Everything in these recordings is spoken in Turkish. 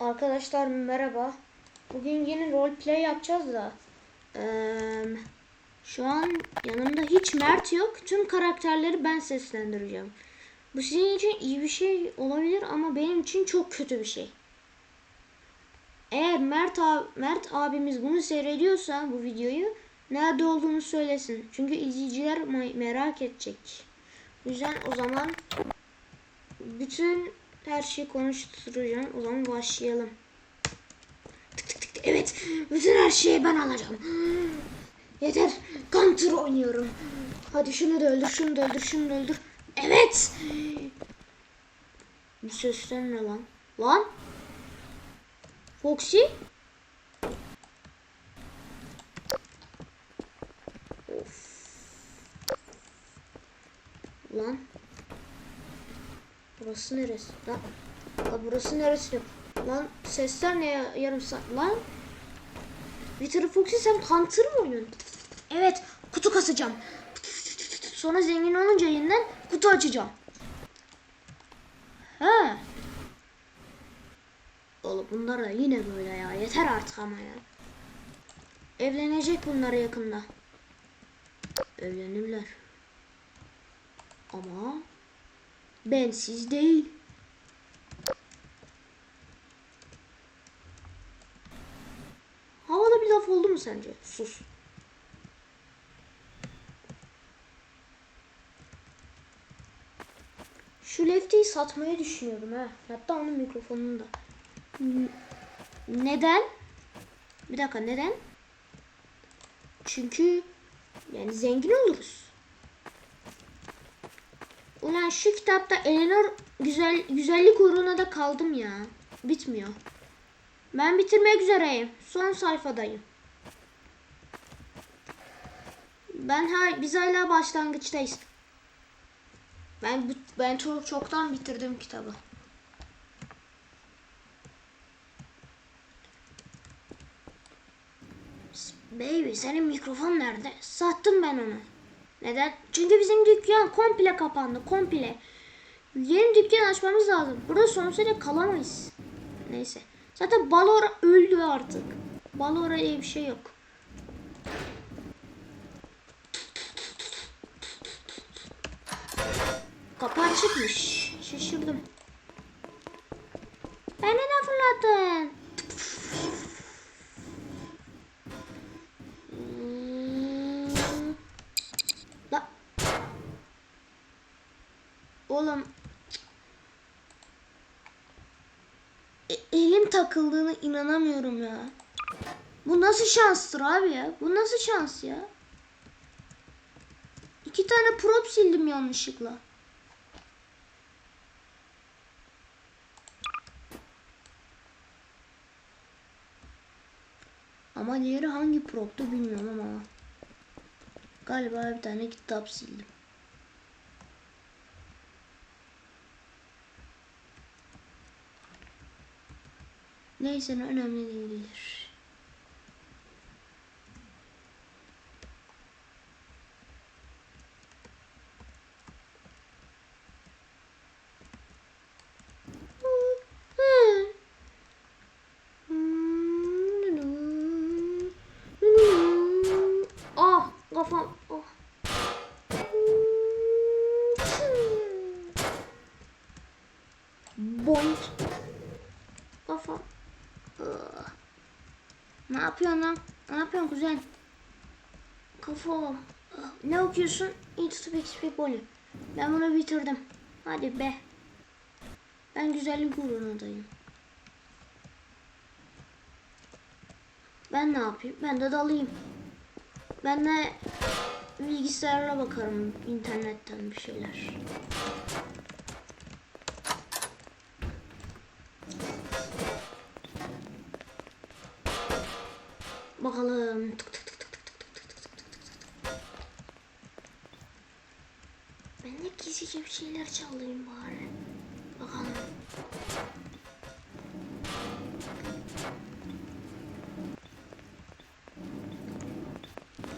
Arkadaşlar merhaba. Bugün yeni roleplay yapacağız da. eee, şu an yanımda hiç Mert yok. Tüm karakterleri ben seslendireceğim. Bu sizin için iyi bir şey olabilir ama benim için çok kötü bir şey. Eğer Mert, ab- Mert abimiz bunu seyrediyorsa bu videoyu nerede olduğunu söylesin. Çünkü izleyiciler me- merak edecek. O yüzden o zaman bütün her şeyi konuşturacağım. O zaman başlayalım. Tık tık tık. Evet. Bütün her şeyi ben alacağım. Yeter. Counter oynuyorum. Hadi şunu da öldür, şunu da öldür, şunu da öldür. Evet. Bu sesler ne lan? Lan? Foxy? Of. Lan. Burası neresi? Lan. Burası neresi? Lan sesler ne ya? yarım saat? Lan. Victor Foxy sen Hunter mı oynuyorsun? Evet. Kutu kasacağım. Sonra zengin olunca yeniden kutu açacağım. He. Oğlum bunlar da yine böyle ya. Yeter artık ama ya. Evlenecek bunlar yakında. Evlenirler. Ama bensiz değil. Havada bir laf oldu mu sence? Sus. Şu lefteyi satmayı düşünüyorum ha. Hatta onun mikrofonunu da. Neden? Bir dakika neden? Çünkü yani zengin oluruz. Ulan şu kitapta Eleanor güzel güzellik uğruna da kaldım ya. Bitmiyor. Ben bitirmek üzereyim. Son sayfadayım. Ben ha biz hala başlangıçtayız. Ben ben çok çoktan bitirdim kitabı. Baby senin mikrofon nerede? Sattım ben onu. Neden? Çünkü bizim dükkan komple kapandı. Komple. Yeni dükkan açmamız lazım. Burada sonsuza kalamayız. Neyse. Zaten Balora öldü artık. Balora diye bir şey yok. Kapı açıkmış. Şaşırdım. Beni ne fırlattın? Hmm. La. Oğlum. E- elim takıldığını inanamıyorum ya. Bu nasıl şanstır abi ya? Bu nasıl şans ya? İki tane prop sildim yanlışlıkla. Ama diğeri hangi proptu bilmiyorum ama. Galiba bir tane kitap sildim. Neyse önemli değildir. Ah kafam. Oh. Boink. Kafam. Ah. Ne yapıyorsun lan? Ne yapıyorsun kuzen? Kafam. Ah, Ne okuyorsun? Eat to XP Poly. Ben bunu bitirdim. Hadi be. Ben güzellik uğrunadayım. Ben ne yapayım? Ben de dalayım. Ben de bilgisayarla bakarım internetten bir şeyler. Bakalım. Tık tık şeyler çalayım bari. Bakalım.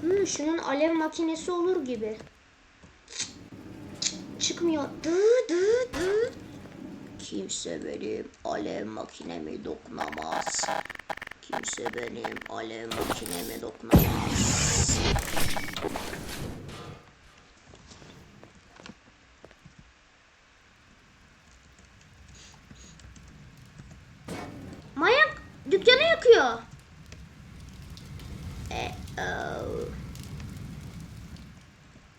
Hmm, şunun alev makinesi olur gibi. Çıkmıyor. Dı dı dı. Kimse benim alev makinemi dokunamaz. Kimse benim alev makinemi dokunamaz. Manyak dükkanı yakıyor. E, oh.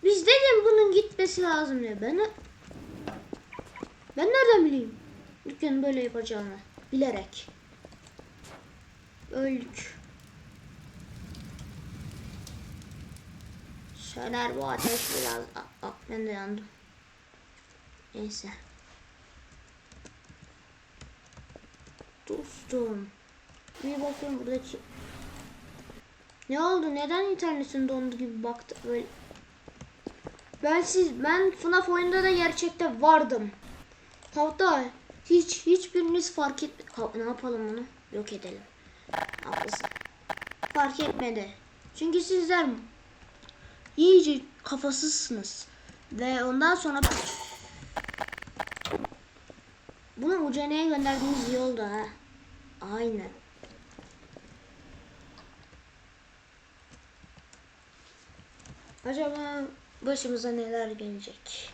Biz dedim bunun gitmesi lazım diye. Ben ben nereden bileyim? Dükkanı böyle yapacağını. Bilerek. Öldük. Söner bu ateş biraz. Aa, aa, ben de yandım. Neyse. Dostum. Bir bakıyorum buradaki. Ne oldu? Neden internetin dondu gibi baktı böyle. Ben siz ben FNAF oyunda da gerçekte vardım. Hatta hiç hiçbiriniz fark et ne yapalım bunu? Yok edelim. Haklısın. Fark etmedi. Çünkü sizler iyice kafasızsınız. Ve ondan sonra bunu Ucane'ye gönderdiğiniz iyi oldu ha. Aynen. Acaba başımıza neler gelecek?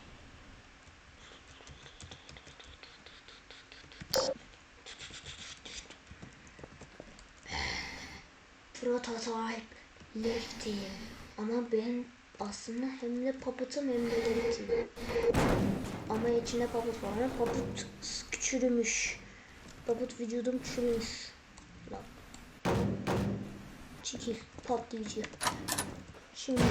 Prototype Lefty. Ama ben aslında hem de papıtım hem de Lefty. Ama içinde papıt var. Papıt küçülmüş. Papıt vücudum çürümüş. Lan. Çekil patlayıcı. Şimdi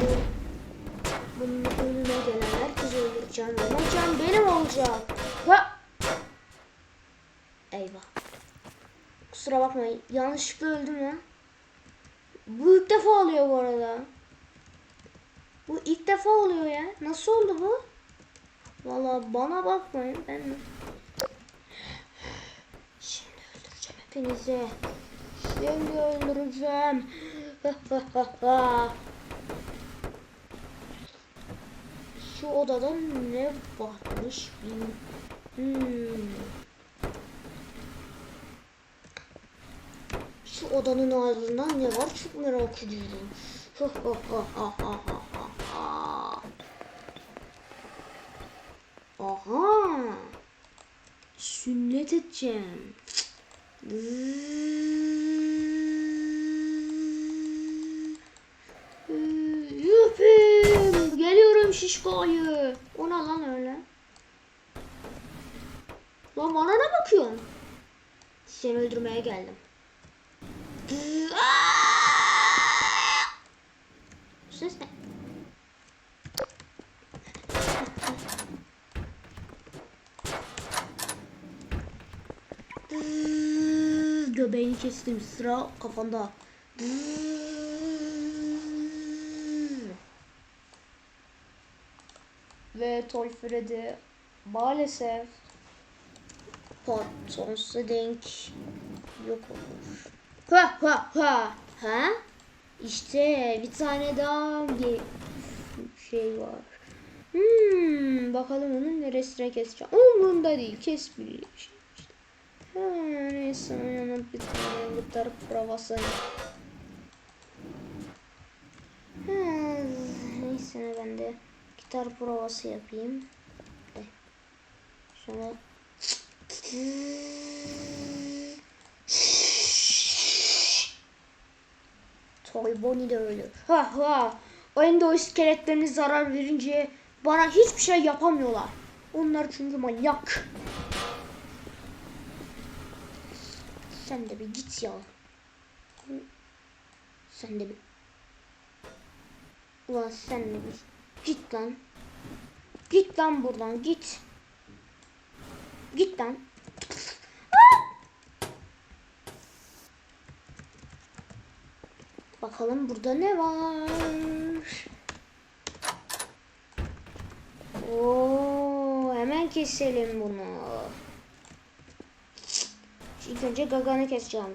bunun önüne gelen herkesi öldüreceğim. Öldüreceğim benim olacak. Ha! Eyvah. Kusura bakmayın. Yanlışlıkla öldüm ya. Bu ilk defa oluyor bu arada. Bu ilk defa oluyor ya. Nasıl oldu bu? Valla bana bakmayın. Ben Şimdi öldüreceğim hepinizi. Şimdi öldüreceğim. Şu odada ne varmış. Hmm. Şu odanın ardından ne var çok merak ediyorum. Aha. Sünnet edeceğim. Yüpüm. Geliyorum şişkoyu. O ne lan öyle? Lan bana ne bakıyorsun? Seni öldürmeye geldim. Ses ne? Göbeğini kestim. Sıra kafanda. Ve Toy Freddy maalesef patronsu denk yok olur. Ha ha ha. Ha? İşte bir tane daha bir şey var. Hmm, bakalım onun neresine keseceğim. Umurumda değil. Kes bir şey. Ha, neyse yana bir tane gitar provası. Ha, neyse ben de gitar provası yapayım. Şöyle. Toy Bonnie de ölür. Ha ha. Oyunda o iskeletlerine zarar verince bana hiçbir şey yapamıyorlar. Onlar çünkü manyak. Sen de bir git ya. Sen de bir. Ulan sen de bir. Git lan. Git lan buradan git. Git lan. Bakalım burada ne var? Oo, hemen keselim bunu. İlk önce gaganı keseceğim.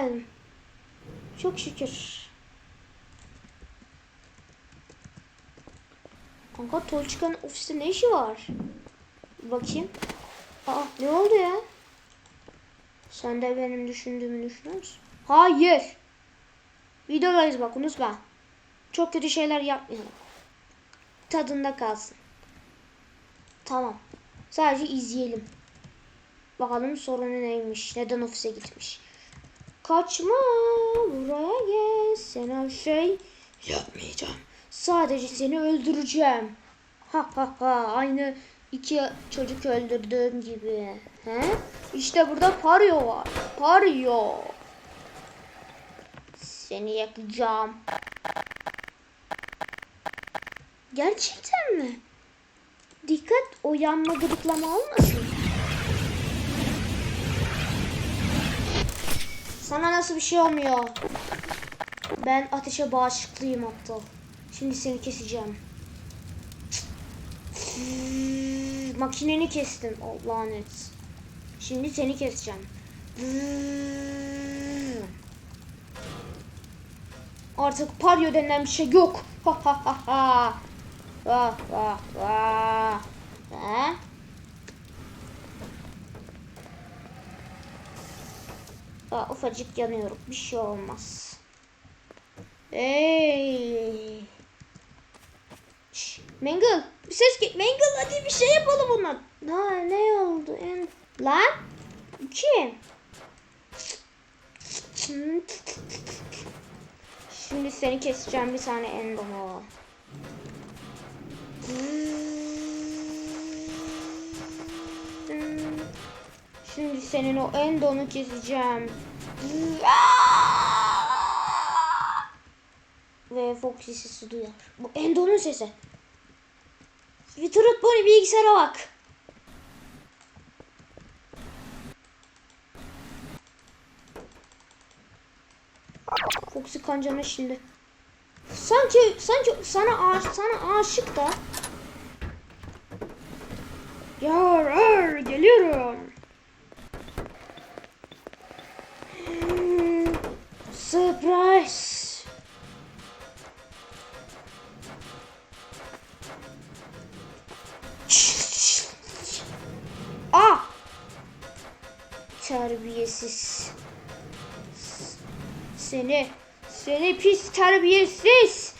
Geldim. Çok şükür. Kanka Tolçuka'nın ofiste ne işi var? Bakayım. Aa ne oldu ya? Sen de benim düşündüğümü düşünüyor musun? Hayır. Videodayız bak unutma. Çok kötü şeyler yapmayalım. Tadında kalsın. Tamam. Sadece izleyelim. Bakalım sorunu neymiş. Neden ofise gitmiş. Kaçma buraya gel. Her şey yapmayacağım. Sadece seni öldüreceğim. Ha ha ha aynı iki çocuk öldürdüğüm gibi. He? İşte burada Pario var. Pario. Seni yakacağım. Gerçekten mi? Dikkat o yanma gıdıklama olmasın. Sana nasıl bir şey olmuyor? Ben ateşe bağışıklıyım hatta. Şimdi seni keseceğim. Makineni kestim. Oh, lanet. Şimdi seni keseceğim. Artık paryo denilen bir şey yok. Ha ha ha ha. Vah vah vah. Ha? Aa, ufacık yanıyorum. Bir şey olmaz. Hey. Şş, Mangle bir ses git. Mangle hadi bir şey yapalım bundan. Ha ne oldu? En... Lan? Kim? Şimdi seni keseceğim bir tane endomu. Şimdi senin o endonu keseceğim. Ve Foxy sesi duyar. Bu endonun sesi. Vitrut Bonnie bilgisayara bak. Foxy kancana şimdi. Sanki sanki sana aş sana aşık da. Yar ar geliyorum. Hmm, Surprise. Ah! Terbiyesiz. Seni, seni pis terbiyesiz.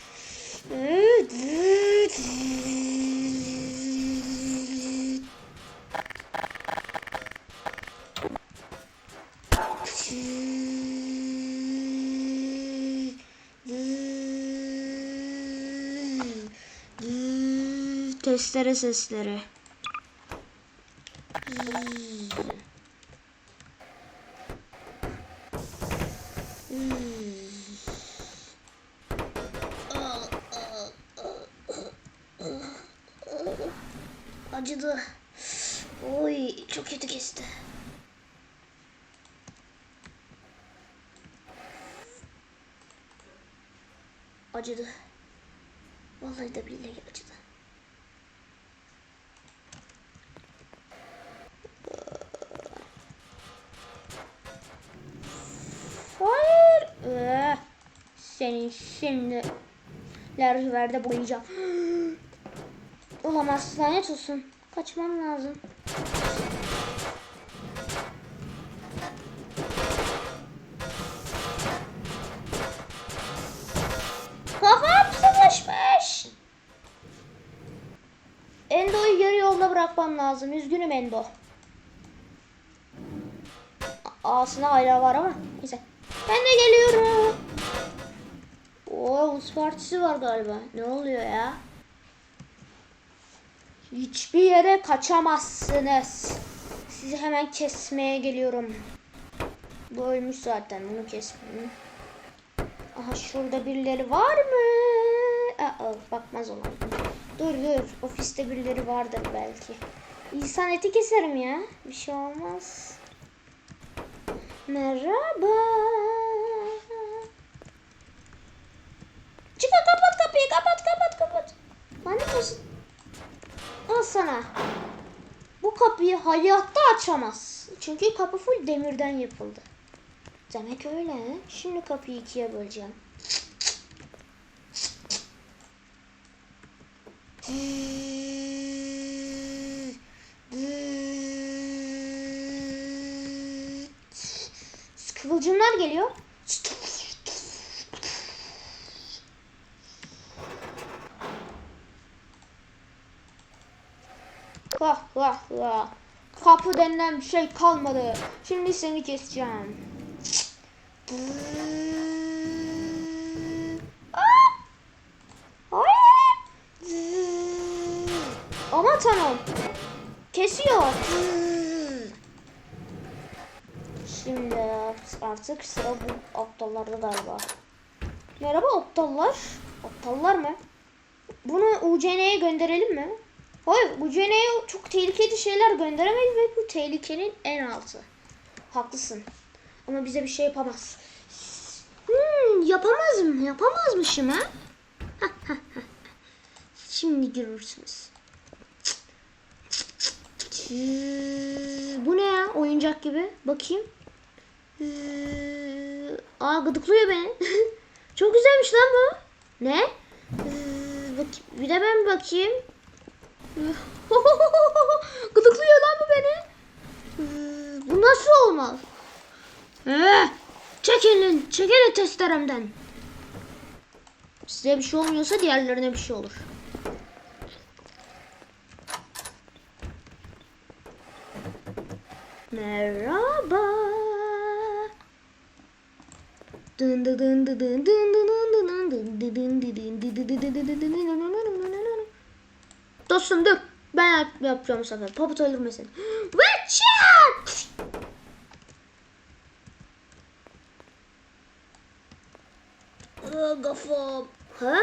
Testere sesleri. Acıdı. Oy çok kötü kesti. Acıdı. Vallahi de billahi acıdı. Senin şimdi lerverde boyayacağım. Olamaz lanet olsun. Kaçmam lazım. Kafam sıkışmış. Endo'yu yarı yolda bırakmam lazım. Üzgünüm Endo. Ağzına hala var ama. Neyse. Ben de geliyorum. Ulus partisi var galiba. Ne oluyor ya? Hiçbir yere kaçamazsınız. Sizi hemen kesmeye geliyorum. Bu zaten. Bunu kesmeyeyim. Aha şurada birileri var mı? Aa, bakmaz olan. Dur dur. Ofiste birileri vardır belki. İnsan eti keserim ya. Bir şey olmaz. Merhaba. Lanet olsun. Al sana. Bu kapıyı hayatta açamaz. Çünkü kapı full demirden yapıldı. Demek öyle. Şimdi kapıyı ikiye böleceğim. Kıvılcımlar geliyor. Vah vah. Kapı denilen bir şey kalmadı. Şimdi seni keseceğim. Aman tanrım. Kesiyor. Şimdi artık sıra bu aptallarda galiba. Merhaba aptallar. Aptallar mı? Bunu UCN'ye gönderelim mi? Hayır UCN'ye çok tehlikeli şeyler gönderemeyiz ve bu tehlikenin en altı. Haklısın. Ama bize bir şey yapamaz. Hmm, yapamaz mı? Yapamazmışım ha? Şimdi görürsünüz. Bu ne ya? Oyuncak gibi. Bakayım. Ee, Aa gıdıklıyor beni. Çok güzelmiş lan bu. Ne? Ee, bir de ben bakayım. Gıdıklıyor lan bu beni. Ee, Bu nasıl olmaz? Ee, çek elini, çek elini testeremden. Size bir şey olmuyorsa diğerlerine bir şey olur. Merhaba. Dın dı dın dı dın dın dın dın dın dın dı dın dı dın dı dı dı dı dı dı dı dı dı dı. Dostum dur. Ben yap- yapacağım bu sefer. Paput öldürmesin. Witcher! Kafam. Ha?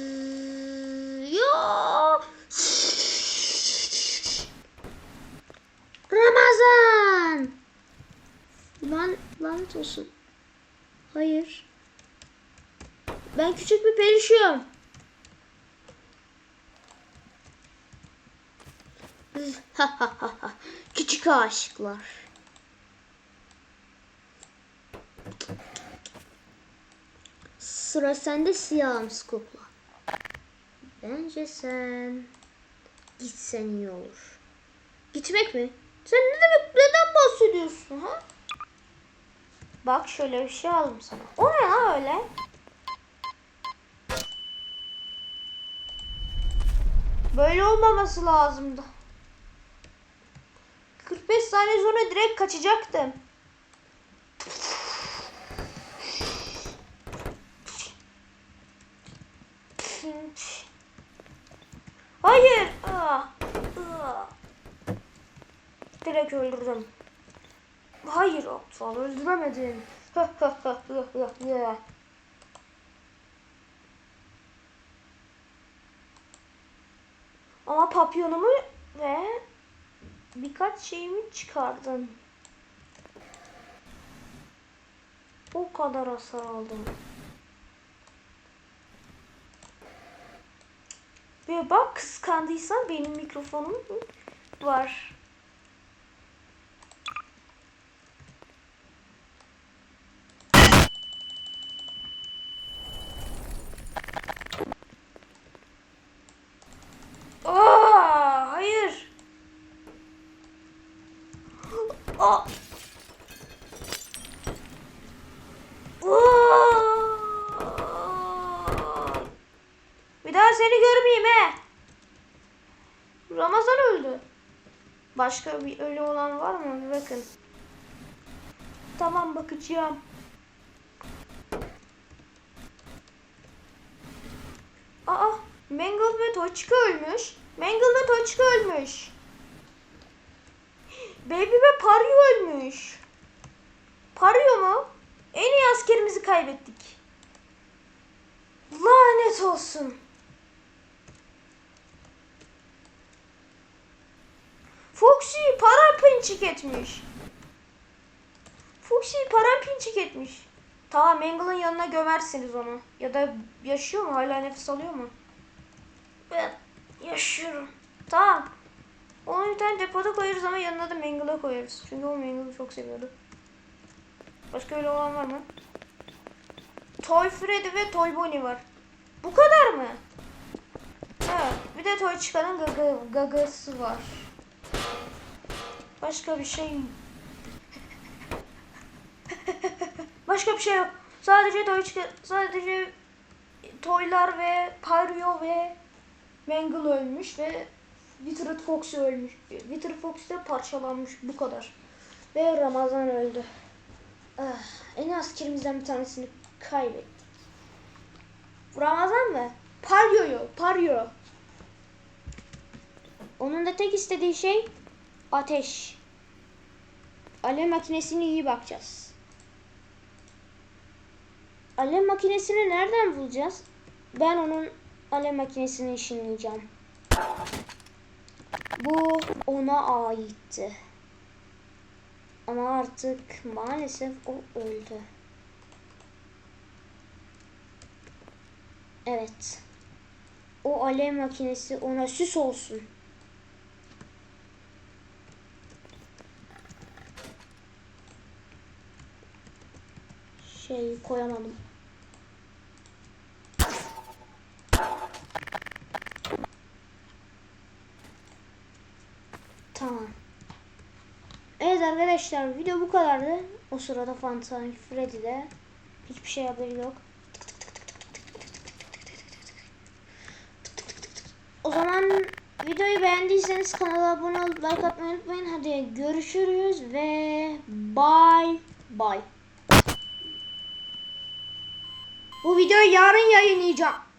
Ee, Ya. Ramazan. Lan lanet olsun. Hayır. Ben küçük bir perişim. küçük aşıklar. Sıra sende siyahım skopla. Bence sen gitsen iyi olur. Gitmek mi? Sen ne demek neden bahsediyorsun ha? Bak şöyle bir şey aldım sana. O ne ya öyle? Böyle olmaması lazımdı. 45 saniye sonra direkt kaçacaktım. Hayır. Aa, aa. Direkt öldürdüm. Hayır aptal öldüremedin. Ama papyonumu ve birkaç şeyimi çıkardın. O kadar hasar aldım. Ve bak kıskandıysan benim mikrofonum var. Aa, hayır. Aa. Bir daha seni görmeyeyim he. Ramazan öldü. Başka bir ölü olan var mı? Bir bakın. Tamam bakacağım. Aa, Mangle ve Toçka ölmüş. Mangle ve Toçka ölmüş. Baby ve Paryo ölmüş. Paryo mu? En iyi askerimizi kaybettik. Lanet olsun. Foxy paramparçık etmiş. Foxy paramparçık etmiş. Tamam Mangle'ın yanına gömersiniz onu. Ya da yaşıyor mu? Hala nefes alıyor mu? Ben yaşıyorum. Tamam. Onu bir tane depoda koyarız ama yanına da Mangle'a koyarız. Çünkü o Mangle'ı çok seviyordu. Başka öyle olan var mı? Toy Freddy ve Toy Bonnie var. Bu kadar mı? Ha, bir de Toy Chican'ın gaga, gagası var. Başka bir şey Başka bir şey yok. Sadece Toy Chica, sadece Toylar ve Pario ve Mangle ölmüş ve Withered Fox ölmüş. Withered Fox da parçalanmış bu kadar. Ve Ramazan öldü. Ah, en askerimizden bir tanesini kaybettik. Ramazan mı? Paryo'yu, Paryo. Onun da tek istediği şey ateş. Alev makinesine iyi bakacağız. Alev makinesini nereden bulacağız? Ben onun alev makinesini işinleyeceğim. Bu ona aitti. Ama artık maalesef o öldü. Evet. O alev makinesi ona süs olsun. Şey koyamadım. Tamam. Evet arkadaşlar video bu kadardı. O sırada Fantasy Freddy'de hiçbir şey haberi yok. O zaman videoyu beğendiyseniz kanala abone olup like atmayı unutmayın. Hadi görüşürüz ve bye bye. Bu videoyu yarın yayınlayacağım.